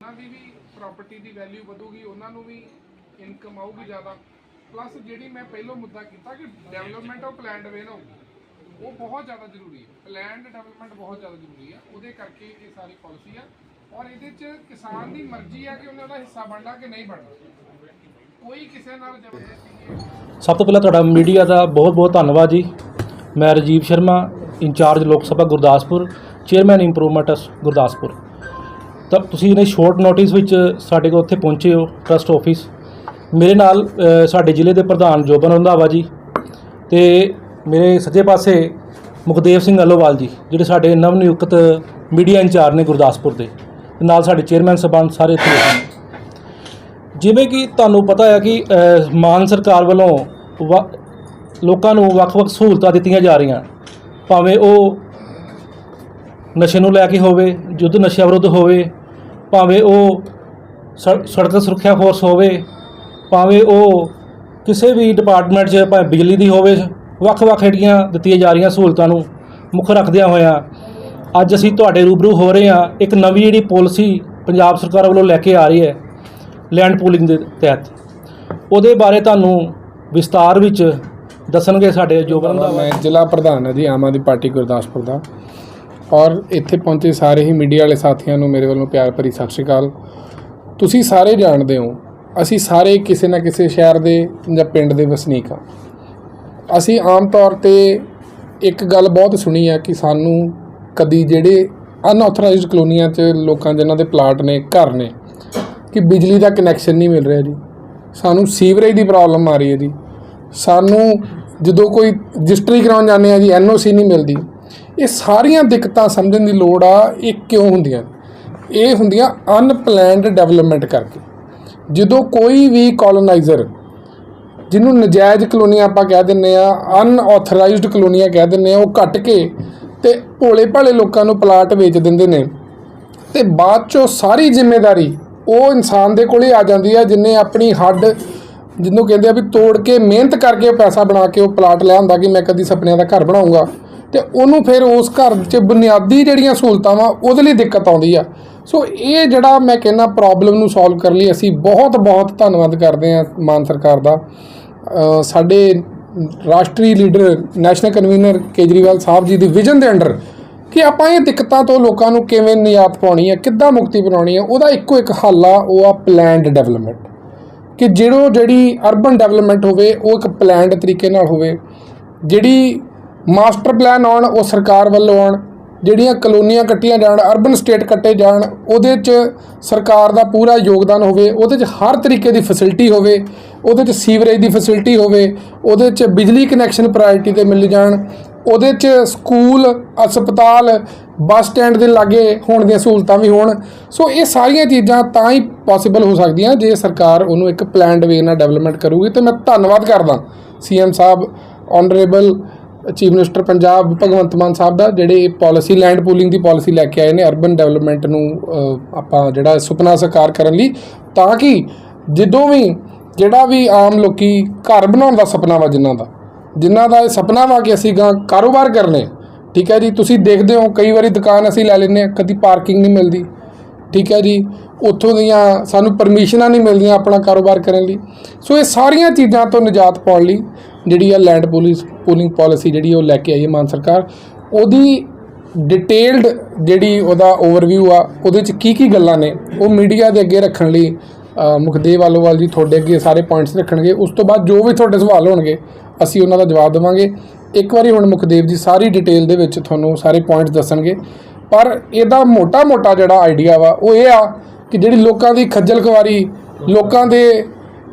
ਉਹਨਾਂ ਦੀ ਵੀ ਪ੍ਰਾਪਰਟੀ ਦੀ ਵੈਲਿਊ ਵਧੂਗੀ, ਉਹਨਾਂ ਨੂੰ ਵੀ ਇਨਕਮ ਆਊਗੀ ਜ਼ਿਆਦਾ। ਪਲੱਸ ਜਿਹੜੀ ਮੈਂ ਪਹਿਲਾਂ ਮੁੱਦਾ ਕੀਤਾ ਕਿ ਡਿਵੈਲਪਮੈਂਟ ਆਫ ਪਲਾਨਡ ਵੇ ਉਹ ਬਹੁਤ ਜ਼ਿਆਦਾ ਜ਼ਰੂਰੀ ਹੈ। ਪਲਾਨਡ ਡਿਵੈਲਪਮੈਂਟ ਬਹੁਤ ਜ਼ਿਆਦਾ ਜ਼ਰੂਰੀ ਹੈ। ਉਹਦੇ ਕਰਕੇ ਇਹ ਸਾਰੀ ਪਾਲਿਸੀ ਆ। ਔਰ ਇਹਦੇ 'ਚ ਕਿਸਾਨ ਦੀ ਮਰਜ਼ੀ ਆ ਕਿ ਉਹਨੇ ਉਹਦਾ ਹਿੱਸਾ ਬਣਨਾ ਕਿ ਨਹੀਂ ਬਣਨਾ ਕੋਈ ਕਿਸੇ ਨਾਲ ਜ਼ਬਰਦਸਤੀ ਸਭ ਤੋਂ ਪਹਿਲਾਂ ਤੁਹਾਡਾ ਮੀਡੀਆ ਦਾ ਬਹੁਤ-ਬਹੁਤ ਧੰਨਵਾਦ ਜੀ। ਮੈਂ Rajeev Sharma, incharge Lok Sabha Gurdaspur, chairman improvement Gurdaspur. ਤਾਂ ਤੁਸੀਂ ਇਹਨੇ ਸ਼ੋਰਟ ਨੋਟਿਸ ਵਿੱਚ ਸਾਡੇ ਕੋਲ ਉੱਥੇ ਪਹੁੰਚੇ ਹੋ ਟਰਸਟ ਆਫਿਸ ਮੇਰੇ ਨਾਲ ਅ, ਸਾਡੇ ਜ਼ਿਲ੍ਹੇ ਦੇ ਪ੍ਰਧਾਨ ਜੋਬਨ ਰੰਧਾਵਾ ਜੀ ਤੇ ਮੇਰੇ ਸੱਜੇ ਪਾਸੇ ਮੁਖਦੇਵ ਸਿੰਘ ਅਲੋਵਾਲ ਜੀ ਜਿਹੜੇ ਸਾਡੇ ਨਵ ਨਿਯੁਕਤ ਮੀਡੀਆ ਇੰਚਾਰਜ ਨੇ ਗੁਰਦਾਸਪੁਰ ਦੇ। ਤੇ ਨਾਲ ਸਾਡੇ ਚੇਅਰਮੈਨ ਸਬੰਧ ਸਾਰੇ ਇੱਥੇ ਬੈਠੇ ਨੇ। ਜਿਵੇਂ ਕਿ ਤੁਹਾਨੂੰ ਪਤਾ ਹੈ ਕਿ ਅ, ਮਾਨ ਸਰਕਾਰ ਵੱਲੋਂ ਵ- ਲੋਕਾਂ ਨੂੰ ਵੱਖ-ਵੱਖ ਸਹੂਲਤਾਂ ਦਿੱਤੀਆਂ ਜਾ ਰਹੀਆਂ। ਭਾਵੇਂ ਉਹ ਨਸ਼ੇ ਨੂੰ ਲੈ ਕੇ ਹੋਵੇ ਯੁੱਧ ਨਸ਼ਾ ਵਿਰੁੱਧ ਹੋਵੇ ਭਾਵੇਂ ਉਹ ਸੜ- ਸੜਕ ਸੁਰੱਖਿਆ ਫੋਰਸ ਹੋਵੇ, ਭਾਵੇਂ ਉਹ ਕਿਸੇ ਵੀ ਡਿਪਾਰਟਮੈਂਟ 'ਚ ਭਾਵੇਂ ਬਿਜਲੀ ਦੀ ਹੋਵੇ, ਵੱਖ-ਵੱਖ ਜਿਹੜੀਆਂ ਦਿੱਤੀਆਂ ਜਾ ਰਹੀਆਂ ਸਹੂਲਤਾਂ ਨੂੰ ਮੁੱਖ ਰੱਖਦਿਆਂ ਹੋਇਆਂ, ਅੱਜ ਅਸੀਂ ਤੁਹਾਡੇ ਰੂਬਰੂ ਹੋ ਰਹੇ ਹਾਂ, ਇੱਕ ਨਵੀਂ ਜਿਹੜੀ ਪਾਲਿਸੀ ਪੰਜਾਬ ਸਰਕਾਰ ਵੱਲੋਂ ਲੈ ਕੇ ਆ ਰਹੀ ਹੈ ਲੈਂਡ ਪੂਲਿੰਗ ਦੇ ਤਹਿਤ। ਉਹਦੇ ਬਾਰੇ ਤੁਹਾਨੂੰ ਵਿਸਤਾਰ ਵਿੱਚ ਦੱਸਣਗੇ ਸਾਡੇ ਜੋਬਨ ਦਾ ਮੈਂ ਜ਼ਿਲ੍ਹਾ ਪ੍ਰਧਾਨ ਹਾਂ ਜੀ, ਆਮ ਆਦਮੀ ਪਾਰਟੀ ਗੁਰਦਾਸਪੁਰ ਦਾ। ਔਰ ਇੱਥੇ ਪਹੁੰਚੇ ਸਾਰੇ ਹੀ ਮੀਡੀਆ ਵਾਲੇ ਸਾਥੀਆਂ ਨੂੰ ਮੇਰੇ ਵੱਲੋਂ ਪਿਆਰ ਭਰੀ ਸਤਿ ਸ਼੍ਰੀ ਅਕਾਲ। ਤੁਸੀਂ ਸਾਰੇ ਜਾਣਦੇ ਹੋ, ਅਸੀਂ ਸਾਰੇ ਕਿਸੇ ਨਾ ਕਿਸੇ ਸ਼ਹਿਰ ਦੇ ਜਾਂ ਪਿੰਡ ਦੇ ਵਸਨੀਕ ਹਾਂ। ਅਸੀਂ ਆਮ ਤੌਰ ਤੇ ਇੱਕ ਗੱਲ ਬਹੁਤ ਸੁਣੀ ਹੈ ਕਿ ਸਾਨੂੰ ਕਦੀ ਜਿਹੜੇ ਅਨਆਥੋਰਾਈਜ਼ਡ ਕਲੋਨੀਆਂ 'ਚ ਲੋਕਾਂ ਜਿਨ੍ਹਾਂ ਦੇ ਪਲਾਟ ਨੇ, ਘਰ ਨੇ, ਕਿ ਬਿਜਲੀ ਦਾ ਕਨੈਕਸ਼ਨ ਨਹੀਂ ਮਿਲ ਰਿਹਾ ਜੀ। ਸਾਨੂੰ ਸੀਵਰੇਜ ਦੀ ਪ੍ਰੋਬਲਮ ਆ ਰਹੀ ਹੈ ਜੀ। ਸਾਨੂੰ ਜਦੋਂ ਕੋਈ ਰਜਿਸਟਰੀ ਕਰਾਉਣ ਜਾਂਦੇ ਆ ਜੀ ਐਨਓਸੀ ਨਹੀਂ ਮਿਲਦੀ। ਇਹ ਸਾਰੀਆਂ ਦਿੱਕਤਾਂ ਸਮਝਣ ਦੀ ਲੋੜ ਆ, ਇਹ ਕਿਉਂ ਹੁੰਦੀਆਂ ਇਹ ਹੁੰਦੀਆਂ ਅਨਪਲੈਨਡ ਡਿਵੈਲਪਮੈਂਟ ਕਰਕੇ। ਜਦੋਂ ਕੋਈ ਵੀ ਕਲੋਨਾਈਜ਼ਰ ਜਿਹਨੂੰ ਨਜਾਇਜ਼ ਕਲੋਨੀਆਂ ਆਪਾਂ ਕਹਿ ਦਿੰਨੇ ਆ ਅਨਆਥੋਰਾਈਜ਼ਡ ਕਲੋਨੀਆਂ ਕਹਿ ਦਿੰਨੇ ਆ ਉਹ ਕੱਟ ਕੇ ਤੇ ਭੋਲੇ ਭਾਲੇ ਲੋਕਾਂ ਨੂੰ ਪਲਾਟ ਵੇਚ ਦਿੰਦੇ ਨੇ ਤੇ ਬਾਅਦ ਚੋਂ ਸਾਰੀ ਜ਼ਿੰਮੇਵਾਰੀ ਉਹ ਇਨਸਾਨ ਦੇ ਕੋਲੇ ਆ ਜਾਂਦੀ ਆ ਜਿਨੇ ਆਪਣੀ ਹੱਡ ਜਿਹਨੂੰ ਕਹਿੰਦੇ ਆ ਵੀ ਤੋੜ ਕੇ ਮਿਹਨਤ ਕਰਕੇ ਪੈਸਾ ਬਣਾ ਕੇ ਉਹ ਪਲਾਟ ਲਿਆ ਹੁੰਦਾ ਕਿ ਮੈਂ ਕਦੀ ਸੁਪਨਿਆਂ ਦਾ ਘਰ ਬਣਾਉਂਗਾ। ਤੇ ਉਹਨੂੰ ਫਿਰ ਉਸ ਘਰ 'ਚ ਬੁਨਿਆਦੀ ਜਿਹੜੀਆਂ ਸਹੂਲਤਾਂ ਵਾ, ਉਹਦੇ ਲਈ ਦਿੱਕਤ ਆਉਂਦੀ ਆ। ਸੋ ਇਹ ਜਿਹੜਾ ਮੈਂ ਕਹਿੰਦਾ ਪ੍ਰੋਬਲਮ ਨੂੰ ਸੋਲਵ ਕਰਨ ਲਈ ਅਸੀਂ ਬਹੁਤ ਬਹੁਤ ਧੰਨਵਾਦ ਕਰਦੇ ਹਾਂ ਮਾਨ ਸਰਕਾਰ ਦਾ। ਸਾਡੇ ਰਾਸ਼ਟਰੀ leader national convener Kejriwal sahib ji ਦੀ ਵਿਜ਼ਨ ਦੇ ਅੰਡਰ ਕਿ ਆਪਾਂ ਇਹ ਦਿੱਕਤਾਂ ਤੋਂ ਲੋਕਾਂ ਨੂੰ ਕਿਵੇਂ ਨਿਯਾਤ ਪਾਉਣੀ ਹੈ ਕਿੱਦਾਂ ਮੁਕਤੀ ਬਣਾਉਣੀ ਹੈ ਉਹਦਾ ਇੱਕੋ ਇੱਕ ਹੱਲ ਆ, ਉਹ ਆ ਪਲੈਨਡ ਡਿਵੈਲਪਮੈਂਟ ਕਿ ਜਿਹੜੋ ਜਿਹੜੀ ਅਰਬਨ ਡਿਵੈਲਪਮੈਂਟ ਹੋਵੇ, ਉਹ ਇੱਕ ਪਲੈਨਡ ਤਰੀਕੇ ਨਾਲ ਹੋਵੇ, ਜਿਹੜੀ ਮਾਸਟਰ ਪਲਾਨ ਆਉਣ, ਉਹ ਸਰਕਾਰ ਵੱਲੋਂ ਆਉਣ, ਜਿਹੜੀਆਂ ਕਲੋਨੀਆਂ ਕੱਟੀਆਂ ਜਾਣ, ਅਰਬਨ ਸਟੇਟ ਕੱਟੇ ਜਾਣ, ਉਹਦੇ 'ਚ ਸਰਕਾਰ ਦਾ ਪੂਰਾ ਯੋਗਦਾਨ ਹੋਵੇ, ਉਹਦੇ 'ਚ ਹਰ ਤਰੀਕੇ ਦੀ ਫੈਸਿਲਿਟੀ ਹੋਵੇ, ਉਹਦੇ 'ਚ ਸੀਵਰੇਜ ਦੀ ਫੈਸਿਲਿਟੀ ਹੋਵੇ, ਉਹਦੇ 'ਚ ਬਿਜਲੀ ਕਨੈਕਸ਼ਨ ਪ੍ਰਾਇੋਰਟੀ ਤੇ ਮਿਲ ਜਾਣ, ਉਹਦੇ 'ਚ ਸਕੂਲ, ਹਸਪਤਾਲ, ਬੱਸ ਸਟੈਂਡ ਦੇ ਲਾਗੇ ਹੋਣ ਦੀਆਂ ਸਹੂਲਤਾਂ ਵੀ ਹੋਣ। ਸੋ ਇਹ ਸਾਰੀਆਂ ਚੀਜ਼ਾਂ ਤਾਂ ਹੀ ਪੋਸੀਬਲ ਹੋ ਸਕਦੀਆਂ, ਜੇ ਸਰਕਾਰ ਉਹਨੂੰ ਇੱਕ ਪਲਾਨਡ ਵੇ ਨਾਲ ਡਿਵੈਲਪਮੈਂਟ ਕਰੂਗੀ, ਤੇ ਮੈਂ ਧੰਨਵਾਦ ਕਰਦਾ CM sahib honourable chief minister Punjab Bhagwant Mann sahib ਦਾ, ਜਿਹੜੇ ਇਹ ਪਾਲਿਸੀ ਲੈਂਡ ਪੂਲਿੰਗ ਦੀ ਪਾਲਿਸੀ ਲੈ ਕੇ ਆਏ ਨੇ ਅਰਬਨ ਡਿਵੈਲਪਮੈਂਟ ਨੂੰ ਆਪਾਂ ਜਿਹੜਾ ਸੁਪਨਾ ਸਾਕਾਰ ਕਰਨ ਲਈ, ਤਾਂ ਕਿ ਜਦੋਂ ਵੀ ਜਿਹੜਾ ਵੀ ਆਮ ਲੋਕੀ ਘਰ ਬਣਾਉਣ ਦਾ ਸੁਪਨਾ ਵਾ ਜਿਨ੍ਹਾਂ ਦਾ ਜਿਨ੍ਹਾਂ ਦਾ ਇਹ ਸੁਪਨਾ ਵਾ ਕਿ ਅਸੀਂ ਗਾਂ ਕਾਰੋਬਾਰ ਕਰਨੇ, ਠੀਕ ਹੈ ਜੀ, ਤੁਸੀਂ ਦੇਖਦੇ ਹੋ, ਕਈ ਵਾਰੀ ਦੁਕਾਨ ਅਸੀਂ ਲੈ ਲੈਂਦੇ ਹਾਂ, ਕਦੀ ਪਾਰਕਿੰਗ ਨਹੀਂ ਮਿਲਦੀ, ਠੀਕ ਹੈ ਜੀ, ਉੱਥੋਂ ਦੀਆਂ ਸਾਨੂੰ ਪਰਮਿਸ਼ਨਾਂ ਨਹੀਂ ਮਿਲਦੀਆਂ ਆਪਣਾ ਕਾਰੋਬਾਰ ਕਰਨ ਲਈ। ਸੋ ਇਹ ਸਾਰੀਆਂ ਚੀਜ਼ਾਂ ਤੋਂ ਨਿਜਾਤ ਪਾਉਣ ਲਈ ਜਿਹੜੀ ਆ ਲੈਂਡ ਪੁਲਿਸ ਪੂਲਿੰਗ ਪਾਲਿਸੀ ਜਿਹੜੀ ਉਹ ਲੈ ਕੇ ਆਈ ਹੈ ਮਾਨ ਸਰਕਾਰ, ਉਹਦੀ ਡਿਟੇਲਡ ਜਿਹੜੀ ਉਹਦਾ ਓਵਰਵਿਊ ਆ, ਉਹਦੇ ਚ ਕੀ ਕੀ ਗੱਲਾਂ ਨੇ, ਉਹ ਮੀਡੀਆ ਦੇ ਅੱਗੇ ਰੱਖਣ ਲਈ ਮੁਖਦੇਵ ਆਲੋਵਾਲ ਜੀ ਤੁਹਾਡੇ ਅੱਗੇ ਸਾਰੇ ਪੁਆਇੰਟਸ ਰੱਖਣਗੇ, ਉਸ ਤੋਂ ਬਾਅਦ ਜੋ ਵੀ ਤੁਹਾਡੇ ਸਵਾਲ ਹੋਣਗੇ, ਅਸੀਂ ਉਹਨਾਂ ਦਾ ਜਵਾਬ ਦੇਵਾਂਗੇ। ਇੱਕ ਵਾਰੀ ਹੁਣ ਮੁਖਦੇਵ ਜੀ ਸਾਰੀ ਡਿਟੇਲ ਦੇ ਵਿੱਚ ਤੁਹਾਨੂੰ ਸਾਰੇ ਪੁਆਇੰਟਸ ਦੱਸਣਗੇ, ਪਰ ਇਹਦਾ ਮੋਟਾ-ਮੋਟਾ ਜਿਹੜਾ ਆਈਡੀਆ ਵਾ, ਉਹ ਇਹ ਆ ਕਿ ਜਿਹੜੀ ਲੋਕਾਂ ਦੀ ਖੱਜਲ ਖਵਾਰੀ ਲੋਕਾਂ ਦੇ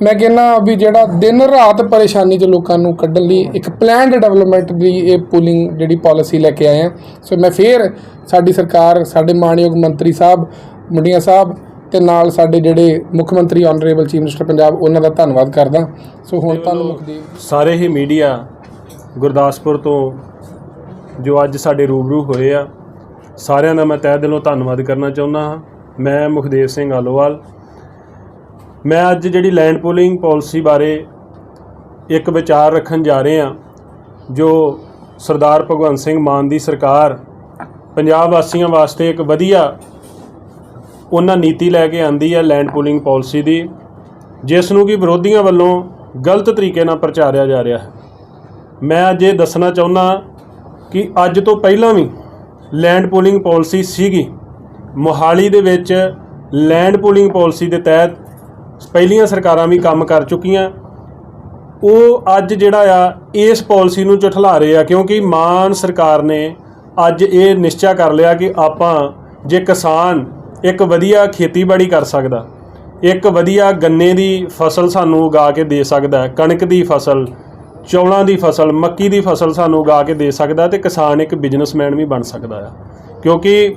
ਮੈਂ ਕਹਿੰਨਾ ਵੀ ਜਿਹੜਾ ਦਿਨ ਰਾਤ ਪਰੇਸ਼ਾਨੀ ਚ ਲੋਕਾਂ ਨੂੰ ਕੱਢਣ ਲਈ ਇੱਕ ਪਲਾਨਡ ਡਿਵੈਲਪਮੈਂਟ ਦੀ ਇਹ ਪੂਲਿੰਗ ਜਿਹੜੀ ਪਾਲਿਸੀ ਲੈ ਕੇ ਆਏ ਆ। ਸੋ ਮੈਂ ਫੇਰ ਸਾਡੀ ਸਰਕਾਰ ਸਾਡੇ ਮਾਨਯੋਗ ਮੰਤਰੀ ਸਾਹਿਬ ਮੁੰਡੀਆਂ ਸਾਹਿਬ ਤੇ ਨਾਲ ਸਾਡੇ ਜਿਹੜੇ ਮੁੱਖ ਮੰਤਰੀ ਆਨਰੇਬਲ ਚੀਫ ਮਿਨਿਸਟਰ ਪੰਜਾਬ ਉਹਨਾਂ ਦਾ ਧੰਨਵਾਦ ਕਰਦਾ। ਸੋ ਹੁਣ ਤੁਹਾਨੂੰ ਮੁਖਦੀਪ ਸਾਰੇ ਹੀ ਮੀਡੀਆ ਗੁਰਦਾਸਪੁਰ ਤੋਂ ਜੋ ਅੱਜ ਸਾਡੇ ਰੂਬਰੂ ਹੋਏ ਆ ਸਾਰਿਆਂ ਦਾ ਮੈਂ ਤਹਿ ਦਿਲੋਂ ਧੰਨਵਾਦ ਕਰਨਾ ਚਾਹੁੰਦਾ ਹਾਂ। ਮੈਂ ਮੁਖਦੇਵ ਸਿੰਘ ਆਲੋਵਾਲ ਮੈਂ ਅੱਜ ਜਿਹੜੀ ਲੈਂਡ ਪੂਲਿੰਗ ਪਾਲਿਸੀ ਬਾਰੇ ਇੱਕ ਵਿਚਾਰ ਰੱਖਣ ਜਾ ਰਹੇ ਹਾਂ, ਜੋ ਸਰਦਾਰ ਭਗਵੰਤ ਸਿੰਘ ਮਾਨ ਦੀ ਸਰਕਾਰ ਪੰਜਾਬ ਵਾਸੀਆਂ ਵਾਸਤੇ ਇੱਕ ਵਧੀਆ ਉਹਨਾਂ ਨੀਤੀ ਲੈ ਕੇ ਆਂਦੀ ਹੈ ਲੈਂਡ ਪੂਲਿੰਗ ਪਾਲਿਸੀ ਦੀ, ਜਿਸ ਨੂੰ ਕਿ ਵਿਰੋਧੀਆਂ ਵੱਲੋਂ ਗਲਤ ਤਰੀਕੇ ਨਾਲ ਪ੍ਰਚਾਰਿਆ ਜਾ ਰਿਹਾ ਹੈ। ਮੈਂ ਅੱਜ ਇਹ ਦੱਸਣਾ ਚਾਹੁੰਦਾ ਕਿ ਅੱਜ ਤੋਂ ਪਹਿਲਾਂ ਵੀ ਲੈਂਡ ਪੂਲਿੰਗ ਪਾਲਿਸੀ ਸੀਗੀ। ਮੋਹਾਲੀ ਦੇ ਵਿੱਚ ਲੈਂਡ ਪੂਲਿੰਗ ਪਾਲਿਸੀ ਦੇ ਤਹਿਤ ਪਹਿਲੀਆਂ ਸਰਕਾਰਾਂ ਵੀ ਕੰਮ ਕਰ ਚੁੱਕੀਆਂ। ਉਹ ਅੱਜ ਜਿਹੜਾ ਆ, ਇਸ ਪਾਲਿਸੀ ਨੂੰ ਝੁਠਲਾ ਰਹੇ ਆ, ਕਿਉਂਕਿ ਮਾਨ ਸਰਕਾਰ ਨੇ ਅੱਜ ਇਹ ਨਿਸ਼ਚਾ ਕਰ ਲਿਆ ਕਿ ਆਪਾਂ, ਜੇ ਕਿਸਾਨ ਇੱਕ ਵਧੀਆ ਖੇਤੀਬਾੜੀ ਕਰ ਸਕਦਾ, ਇੱਕ ਵਧੀਆ ਗੰਨੇ ਦੀ ਫਸਲ ਸਾਨੂੰ ਉਗਾ ਕੇ ਦੇ ਸਕਦਾ, ਕਣਕ ਦੀ ਫਸਲ, ਚੌਲਾਂ ਦੀ ਫਸਲ, ਮੱਕੀ ਦੀ ਫਸਲ ਸਾਨੂੰ ਉਗਾ ਕੇ ਦੇ ਸਕਦਾ ਤੇ ਕਿਸਾਨ ਇੱਕ ਬਿਜ਼ਨਸਮੈਨ ਵੀ ਬਣ ਸਕਦਾ ਆ। ਕਿਉਂਕਿ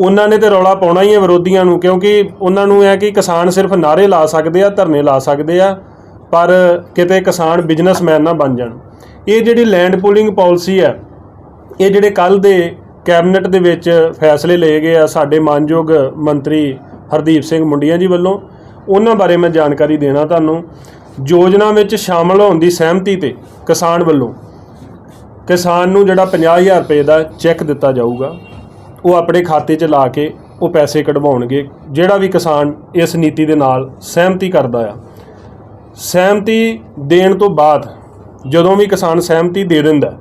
ਉਹਨਾਂ ਨੇ ਤੇ ਰੌਲਾ ਪਾਉਣਾ ਹੀ ਹੈ ਵਿਰੋਧੀਆਂ ਨੂੰ, ਕਿਉਂਕਿ ਉਹਨਾਂ ਨੂੰ ਇਹ ਕਿ ਕਿਸਾਨ ਸਿਰਫ ਨਾਰੇ ਲਾ ਸਕਦੇ ਆ, ਧਰਨੇ ਲਾ ਸਕਦੇ ਆ, ਪਰ ਕਿਤੇ ਕਿਸਾਨ ਬਿਜ਼ਨਸਮੈਨ ਨਾ ਬਣ ਜਾਣ। ਇਹ ਜਿਹੜੀ ਲੈਂਡ ਪੂਲਿੰਗ ਪਾਲਿਸੀ ਹੈ, ਇਹ ਜਿਹੜੇ ਕੱਲ ਦੇ ਕੈਬਨਿਟ ਦੇ ਵਿੱਚ ਫੈਸਲੇ ਲਏ ਗਏ ਆ ਸਾਡੇ ਮਾਨਯੋਗ ਮੰਤਰੀ ਹਰਦੀਪ ਸਿੰਘ ਮੁੰਡੀਆਂ ਜੀ ਵੱਲੋਂ, ਉਹਨਾਂ ਬਾਰੇ ਮੈਂ ਜਾਣਕਾਰੀ ਦੇਣਾ ਤੁਹਾਨੂੰ। ਯੋਜਨਾ ਵਿੱਚ ਸ਼ਾਮਲ ਹੋਣ ਦੀ ਸਹਿਮਤੀ ਤੇ ਕਿਸਾਨ ਵੱਲੋਂ, ਕਿਸਾਨ ਨੂੰ ਜਿਹੜਾ 50000 ਰੁਪਏ ਦਾ ਚੈੱਕ ਦਿੱਤਾ ਜਾਊਗਾ। ਉਹ ਆਪਣੇ ਖਾਤੇ 'ਚ ਲਾ ਕੇ ਉਹ ਪੈਸੇ ਕਢਵਾਉਣਗੇ। ਜਿਹੜਾ ਵੀ ਕਿਸਾਨ ਇਸ ਨੀਤੀ ਦੇ ਨਾਲ ਸਹਿਮਤੀ ਕਰਦਾ ਆ। ਸਹਿਮਤੀ ਦੇਣ ਤੋਂ ਬਾਅਦ ਜਦੋਂ ਵੀ ਕਿਸਾਨ ਸਹਿਮਤੀ ਦੇ ਦਿੰਦਾ,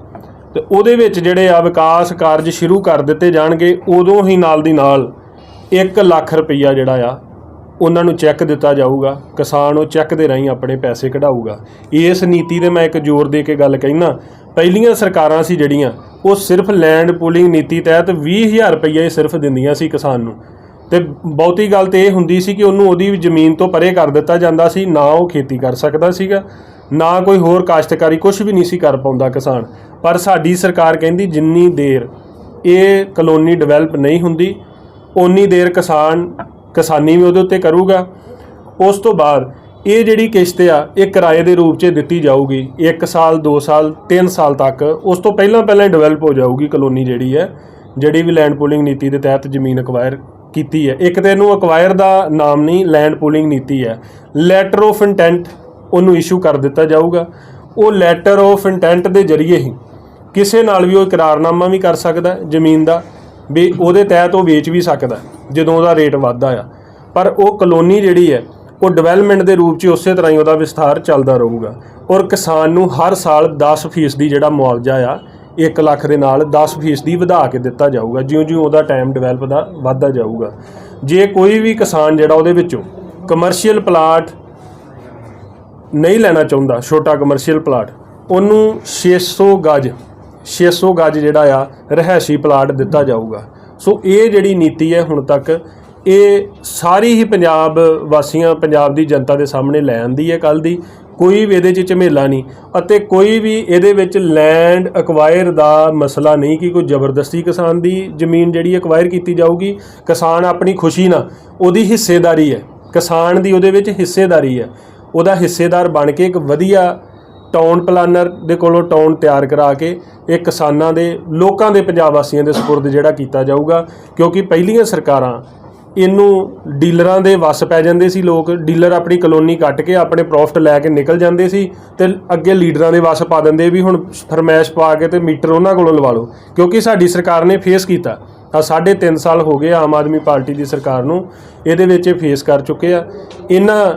ਤੇ ਉਹਦੇ ਵਿੱਚ ਜਿਹੜੇ ਆ ਵਿਕਾਸ ਕਾਰਜ ਸ਼ੁਰੂ ਕਰ ਦਿੱਤੇ ਜਾਣਗੇ, ਉਦੋਂ ਹੀ ਨਾਲ ਦੀ ਨਾਲ 1 ਲੱਖ ਰੁਪਈਆ ਜਿਹੜਾ ਆ, ਉਹਨਾਂ ਨੂੰ ਚੈੱਕ ਦਿੱਤਾ ਜਾਊਗਾ। ਕਿਸਾਨ ਉਹ ਚੈੱਕ ਦੇ ਰਾਹੀਂ ਆਪਣੇ ਪੈਸੇ ਕਢਾਊਗਾ। ਇਸ ਨੀਤੀ ਦੇ ਮੈਂ ਇੱਕ ਜ਼ੋਰ ਦੇ ਕੇ ਗੱਲ ਕਹਿਣਾ ਪਹਿਲੀਆਂ ਸਰਕਾਰਾਂ ਸੀ ਜਿਹੜੀਆਂ, ਉਹ ਸਿਰਫ ਲੈਂਡ ਪੂਲਿੰਗ ਨੀਤੀ ਤਹਿਤ 20000 ਰੁਪਈਆ ਹੀ ਸਿਰਫ ਦਿੰਦੀਆਂ ਸੀ ਕਿਸਾਨ ਨੂੰ। ਤੇ ਬਹੁਤੀ ਗੱਲ ਤੇ ਇਹ ਹੁੰਦੀ ਸੀ ਕਿ ਉਹਨੂੰ ਉਹਦੀ ਜ਼ਮੀਨ ਤੋਂ ਪਰੇ ਕਰ ਦਿੱਤਾ ਜਾਂਦਾ ਸੀ, ਨਾ ਉਹ ਖੇਤੀ ਕਰ ਸਕਦਾ ਸੀਗਾ, ਨਾ ਕੋਈ ਹੋਰ ਕਾਸ਼ਤਕਾਰੀ ਕੁਝ ਵੀ ਨਹੀਂ ਸੀ ਕਰ ਪਾਉਂਦਾ ਕਿਸਾਨ। ਪਰ ਸਾਡੀ ਸਰਕਾਰ ਕਹਿੰਦੀ ਜਿੰਨੀ ਦੇਰ ਇਹ ਕਲੋਨੀ ਡਿਵੈਲਪ ਨਹੀਂ ਹੁੰਦੀ, ਓਨੀ ਦੇਰ ਕਿਸਾਨ ਕਿਸਾਨੀ ਵੀ ਉਹਦੇ ਉੱਤੇ ਕਰੂਗਾ। ਉਸ ਤੋਂ ਬਾਅਦ ਇਹ ਜਿਹੜੀ ਕਿਸ਼ਤ ਆ, ਇਹ ਕਿਰਾਏ ਦੇ ਰੂਪ 'ਚ ਦਿੱਤੀ ਜਾਊਗੀ। 1 ਸਾਲ 2 ਸਾਲ 3 ਸਾਲ ਤੱਕ। ਉਸ ਤੋਂ ਪਹਿਲਾਂ ਪਹਿਲਾਂ ਡਿਵੈਲਪ ਹੋ ਜਾਊਗੀ ਕਲੋਨੀ ਜਿਹੜੀ ਹੈ, ਜਿਹੜੀ ਵੀ ਲੈਂਡ ਪੂਲਿੰਗ ਨੀਤੀ ਦੇ ਤਹਿਤ ਜ਼ਮੀਨ ਅਕਵਾਇਰ ਕੀਤੀ ਹੈ। ਇੱਕ ਤੇ ਇਹਨੂੰ ਅਕਵਾਇਰ ਦਾ ਨਾਮ ਨਹੀਂ ਲੈਂਡ ਪੂਲਿੰਗ ਨੀਤੀ ਹੈ। ਲੈਟਰ ਆਫ ਇੰਟੈਂਟ ਉਹਨੂੰ ਇਸ਼ੂ ਕਰ ਦਿੱਤਾ ਜਾਊਗਾ। ਉਹ ਲੈਟਰ ਆਫ ਇੰਟੈਂਟ ਦੇ ਜ਼ਰੀਏ ਹੀ ਕਿਸੇ ਨਾਲ ਵੀ ਉਹ ਇਕਰਾਰਨਾਮਾ ਵੀ ਕਰ ਸਕਦਾ ਜ਼ਮੀਨ ਦਾ, ਵੀ ਉਹਦੇ ਤਹਿਤ ਉਹ ਵੇਚ ਵੀ ਸਕਦਾ ਜਦੋਂ ਉਹਦਾ ਰੇਟ ਵੱਧਦਾ ਆ। ਪਰ ਉਹ ਕਲੋਨੀ ਜਿਹੜੀ ਹੈ ਉਹ ਡਿਵੈਲਪਮੈਂਟ ਦੇ ਰੂਪ 'ਚ ਉਸੇ ਤਰ੍ਹਾਂ ਹੀ ਉਹਦਾ ਵਿਸਥਾਰ ਚੱਲਦਾ ਰਹੂਗਾ। ਔਰ ਕਿਸਾਨ ਨੂੰ ਹਰ ਸਾਲ 10% ਦੀ ਜਿਹੜਾ ਮੁਆਵਜ਼ਾ ਆ 1 ਲੱਖ ਦੇ ਨਾਲ 10% ਦੀ ਵਧਾ ਕੇ ਦਿੱਤਾ ਜਾਊਗਾ। ਜਿਉਂ-ਜਿਉਂ ਉਹਦਾ ਟਾਈਮ ਡਿਵੈਲਪ ਦਾ ਵਾਧਾ ਜਾਊਗਾ। ਜੇ ਕੋਈ ਵੀ ਕਿਸਾਨ ਜਿਹੜਾ ਉਹਦੇ ਵਿੱਚੋਂ ਕਮਰਸ਼ੀਅਲ ਪਲਾਟ ਨਹੀਂ ਲੈਣਾ ਚਾਹੁੰਦਾ, ਛੋਟਾ ਕਮਰਸ਼ੀਅਲ ਪਲਾਟ ਉਹਨੂੰ 600 ਗਜ 600 ਗਜ ਜਿਹੜਾ ਆ ਰਹਿائشੀ ਪਲਾਟ ਦਿੱਤਾ ਜਾਊਗਾ। ਸੋ ਇਹ ਜਿਹੜੀ ਨੀਤੀ ਹੈ ਹੁਣ ਤੱਕ ਇਹ ਸਾਰੀ ਹੀ ਪੰਜਾਬ ਵਾਸੀਆਂ, ਪੰਜਾਬ ਦੀ ਜਨਤਾ ਦੇ ਸਾਹਮਣੇ ਲੈ ਆਂਦੀ ਹੈ ਕੱਲ ਦੀ। ਕੋਈ ਵੀ ਇਹਦੇ 'ਚ ਝਮੇਲਾ ਨਹੀਂ ਅਤੇ ਕੋਈ ਵੀ ਇਹਦੇ ਵਿੱਚ ਲੈਂਡ ਅਕਵਾਇਰ ਦਾ ਮਸਲਾ ਨਹੀਂ ਕਿ ਕੋਈ ਜ਼ਬਰਦਸਤੀ ਕਿਸਾਨ ਦੀ ਜ਼ਮੀਨ ਜਿਹੜੀ ਅਕਵਾਇਰ ਕੀਤੀ ਜਾਊਗੀ। ਕਿਸਾਨ ਆਪਣੀ ਖੁਸ਼ੀ ਨਾਲ ਉਹਦੀ ਹਿੱਸੇਦਾਰੀ ਹੈ। ਕਿਸਾਨ ਦੀ ਉਹਦੇ ਵਿੱਚ ਹਿੱਸੇਦਾਰੀ ਹੈ। ਉਹਦਾ ਹਿੱਸੇਦਾਰ ਬਣ ਕੇ ਇੱਕ ਵਧੀਆ ਟਾਊਨ ਪਲਾਨਰ ਦੇ ਕੋਲੋਂ ਟਾਊਨ ਤਿਆਰ ਕਰਾ ਕੇ ਇਹ ਕਿਸਾਨਾਂ ਦੇ, ਲੋਕਾਂ ਦੇ, ਪੰਜਾਬ ਵਾਸੀਆਂ ਦੇ ਸਪੁਰਦ ਜਿਹੜਾ ਕੀਤਾ ਜਾਊਗਾ। ਕਿਉਂਕਿ ਪਹਿਲੀਆਂ ਸਰਕਾਰਾਂ ਇਹਨੂੰ ਡੀਲਰਾਂ ਦੇ ਵੱਸ ਪੈ ਜਾਂਦੇ ਸੀ ਲੋਕ। ਡੀਲਰ ਆਪਣੀ ਕਲੋਨੀ ਕੱਟ ਕੇ ਆਪਣੇ ਪ੍ਰੋਫਿਟ ਲੈ ਕੇ ਨਿਕਲ ਜਾਂਦੇ ਸੀ ਤੇ ਅੱਗੇ ਲੀਡਰਾਂ ਦੇ ਵੱਸ ਪਾ ਦਿੰਦੇ ਵੀ ਹੁਣ ਫਰਮੈਸ਼ ਪਾ ਕੇ ਤੇ ਮੀਟਰ ਉਹਨਾਂ ਕੋਲੋਂ ਲਵਾ ਲਓ। ਕਿਉਂਕਿ ਸਾਡੀ ਸਰਕਾਰ ਨੇ ਫੇਸ ਕੀਤਾ। ਆ ਸਾਢੇ ਤਿੰਨ ਸਾਲ ਹੋ ਗਏ ਆਮ ਆਦਮੀ ਪਾਰਟੀ ਦੀ ਸਰਕਾਰ ਨੂੰ। ਇਹਦੇ ਵਿੱਚ ਇਹ ਫੇਸ ਕਰ ਚੁੱਕੇ ਆ। ਇਹਨਾਂ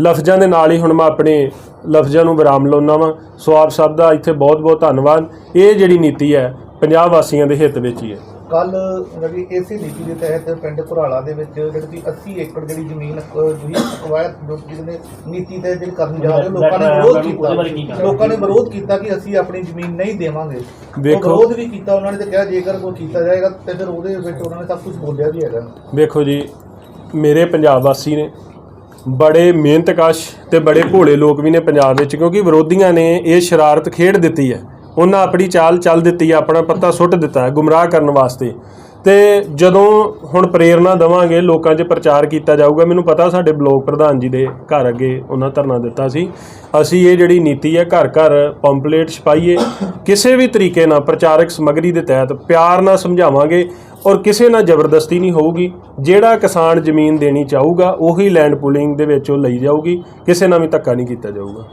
ਲਫ਼ਜ਼ਾਂ ਦੇ ਨਾਲ ਹੀ ਹੁਣ ਮੈਂ ਆਪਣੇ ਲਫ਼ਜ਼ਾਂ ਨੂੰ ਵਿਰਾਮ ਲਾਉਣਾ ਵਾਂ। ਸੋ ਆਪ ਸਭ ਦਾ ਇੱਥੇ ਬਹੁਤ ਬਹੁਤ ਧੰਨਵਾਦ। ਇਹ ਜਿਹੜੀ ਨੀਤੀ ਹੈ ਪੰਜਾਬ ਵਾਸੀਆਂ ਦੇ ਹਿੱਤ ਵਿੱਚ ਹੀ ਹੈ। ਕੱਲ ਜਿਹੜੀ ਇਸੇ ਨੀਤੀ ਦੇ ਤਹਿਤ ਪਿੰਡ ਘੁਰਾਲਾ ਦੇ ਵਿੱਚ ਜਿਹੜੀ ਕਿ 80 ਏਕੜ ਜਿਹੜੀ ਜ਼ਮੀਨ ਜਿਹੜੀ ਅਕਵਾਇਰ ਜੋ ਜਿਹਨੇ ਨੀਤੀ ਤੇ ਜਿਹੜੀ ਕਰਨ ਜਾ ਰਹੇ ਲੋਕਾਂ ਨੇ ਵਿਰੋਧ ਕੀਤਾ। ਲੋਕਾਂ ਨੇ ਵਿਰੋਧ ਕੀਤਾ ਕਿ ਅਸੀਂ ਆਪਣੀ ਜ਼ਮੀਨ ਨਹੀਂ ਦੇਵਾਂਗੇ। ਵਿਰੋਧ ਵੀ ਕੀਤਾ ਉਹਨਾਂ ਨੇ ਤੇ ਕਿਹਾ ਜੇਕਰ ਕੋਈ ਕੀਤਾ ਜਾਏਗਾ ਤੇ ਫਿਰ ਉਹਦੇ ਵਿੱਚ ਉਹਨਾਂ ਨੇ ਸਭ ਕੁਝ ਬੋਲਿਆ ਵੀ ਹੈਗਾ। ਵੇਖੋ ਜੀ ਮੇਰੇ ਪੰਜਾਬ ਵਾਸੀ ਨੇ ਬੜੇ ਮਿਹਨਤਕਸ਼ ਤੇ ਬੜੇ ਭੋਲੇ ਲੋਕ ਵੀ ਨੇ ਪੰਜਾਬ ਵਿੱਚ ਕਿਉਂਕਿ ਵਿਰੋਧੀਆਂ ਨੇ ਇਹ ਸ਼ਰਾਰਤ ਖੇਡ ਦਿੱਤੀ ਹੈ। ਉਹਨਾਂ ਆਪਣੀ ਚਾਲ ਚੱਲ ਦਿੱਤੀ ਹੈ ਆਪਣਾ ਪੱਤਾ ਸੁੱਟ ਦਿੱਤਾ ਗੁੰਮਰਾਹ ਕਰਨ ਵਾਸਤੇ। ਤੇ ਜਦੋਂ ਹੁਣ ਪ੍ਰੇਰਣਾ ਦਵਾਂਗੇ, ਲੋਕਾਂ 'ਚ ਪ੍ਰਚਾਰ ਕੀਤਾ ਜਾਊਗਾ, ਮੈਨੂੰ ਪਤਾ ਸਾਡੇ ਬਲੋਕ ਪ੍ਰਧਾਨ ਜੀ ਦੇ ਘਰ ਅੱਗੇ ਉਹਨਾਂ ਧਰਨਾ ਦਿੱਤਾ ਸੀ। ਅਸੀਂ ਇਹ ਜਿਹੜੀ ਨੀਤੀ ਹੈ, ਘਰ ਘਰ ਪੰਪਲੇਟ ਛਪਾਈਏ, ਕਿਸੇ ਵੀ ਤਰੀਕੇ ਨਾਲ ਪ੍ਰਚਾਰਕ ਸਮੱਗਰੀ ਦੇ ਤਹਿਤ ਪਿਆਰ ਨਾਲ ਸਮਝਾਵਾਂਗੇ ਔਰ ਕਿਸੇ ਨਾਲ ਜ਼ਬਰਦਸਤੀ ਨਹੀਂ ਹੋਊਗੀ। ਜਿਹੜਾ ਕਿਸਾਨ ਜ਼ਮੀਨ ਦੇਣੀ ਚਾਹੂਗਾ, ਉਹੀ ਲੈਂਡ ਪੂਲਿੰਗ ਦੇ ਵਿੱਚ ਉਹ ਲਈ ਜਾਊਗੀ, ਕਿਸੇ ਨਾਲ ਵੀ ਧੱਕਾ ਨਹੀਂ ਕੀਤਾ ਜਾਊਗਾ।